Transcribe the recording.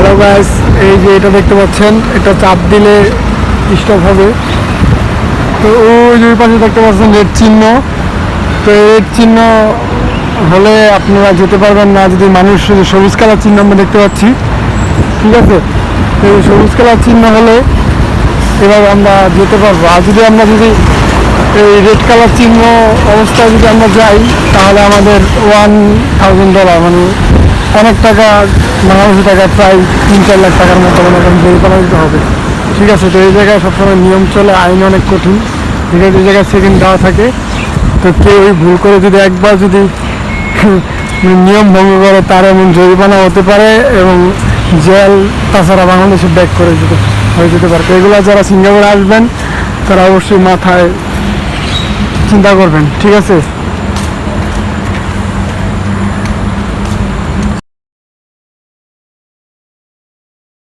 Hello guys এই যে এটা দেখতে পাচ্ছেন, এটা চাপ দিলে স্টপ হবে। তো ওই যে পাশে দেখতে পাচ্ছেন রেড চিহ্ন। তো এই রেড চিহ্ন হলে আপনারা যেতে পারবেন না, যদি মানুষ সবুজ কালার চিহ্ন আমরা দেখতে পাচ্ছি। ঠিক আছে? তো এই সবুজ কালার চিহ্ন হলে এবার আমরা যেতে পারব। আর যদি আমরা যদি এই রেড কালার চিহ্ন অবস্থায় যদি আমরা যাই, তাহলে আমাদের ওয়ান থাউজেন্ড ডলার মানে অনেক টাকা বাংলাদেশি টাকা, প্রায় তিন চার লাখ টাকার মতো মনে করেন জরিমানা দিতে হবে। ঠিক আছে, তো এই জায়গায় সবসময় নিয়ম চলে, আইন অনেক কঠিন। ঠিক আছে, এই জায়গায় সেকেন্ড দেওয়া থাকে। তো কেউ ওই ভুল করে যদি একবার যদি নিয়ম ভঙ্গ করে, তার এমন জরিমানা হতে পারে এবং জেল তাছাড়া বাংলাদেশে ব্যাক করে যেতে, হয়ে যেতে পারে। এগুলো যারা সিঙ্গাপুরে আসবেন, তারা অবশ্যই মাথায় চিন্তা করবেন, ঠিক আছে?